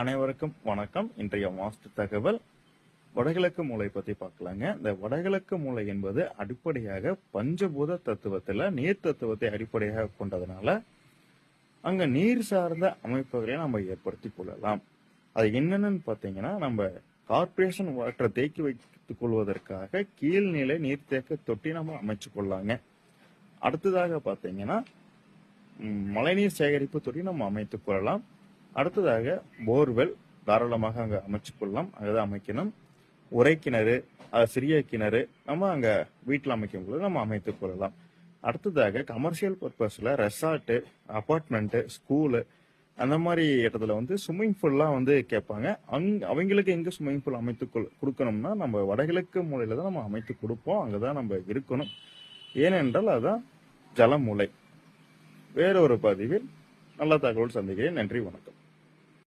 அனைவருக்கும் வணக்கம். இன்றைய வாஸ்து தகவல் வடகிழக்கு மூலை பத்தி பார்க்கலாங்க. இந்த வடகிழக்கு மூலை என்பது அடிப்படையாக பஞ்சபூத தத்துவத்துல நீர் தத்துவத்தை அடிப்படையாக கொண்டதுனால அங்க நீர் சார்ந்த அமைப்புகளை நம்ம ஏற்படுத்தி கொள்ளலாம். அது என்னென்னு பார்த்தீங்கன்னா நம்ம கார்ப்பரேஷன் வாட்டரை தேக்கி வைத்துக் கொள்வதற்காக கீழ்நிலை நீர்த்தேக்க தொட்டி நம்ம அமைச்சு கொள்ளலாங்க அடுத்ததாக பார்த்தீங்கன்னா மழைநீர் சேகரிப்பு தொட்டி நம்ம அமைத்துக் கொள்ளலாம். அடுத்ததாக போர்வெல் தாராளமாக அங்கே அமைச்சு கொள்ளலாம் அங்கதான் அமைக்கணும். உரை கிணறு சிறிய கிணறு நம்ம அங்கே வீட்டில் அமைக்கும் போது நம்ம அமைத்துக் கொள்ளலாம். அடுத்ததாக கமர்ஷியல் பர்பஸில் ரெசார்ட்டு அப்பார்ட்மெண்ட்டு ஸ்கூலு அந்த மாதிரி இடத்துல வந்து ஸ்விம்மிங் பூல்லாம் வந்து கேட்பாங்க. அங் அவங்களுக்கு எங்கே ஸ்விம்மிங் பூல் அமைத்து கொள் கொடுக்கணும்னா நம்ம வடகிழக்கு மூலையில் தான் நம்ம அமைத்து கொடுப்போம். அங்கே தான் நம்ம இருக்கணும். ஏனென்றால் அதுதான் ஜலமூலை. வேறொரு பதிவில் நல்ல தகவல் சந்திக்கிறேன். நன்றி வணக்கம்.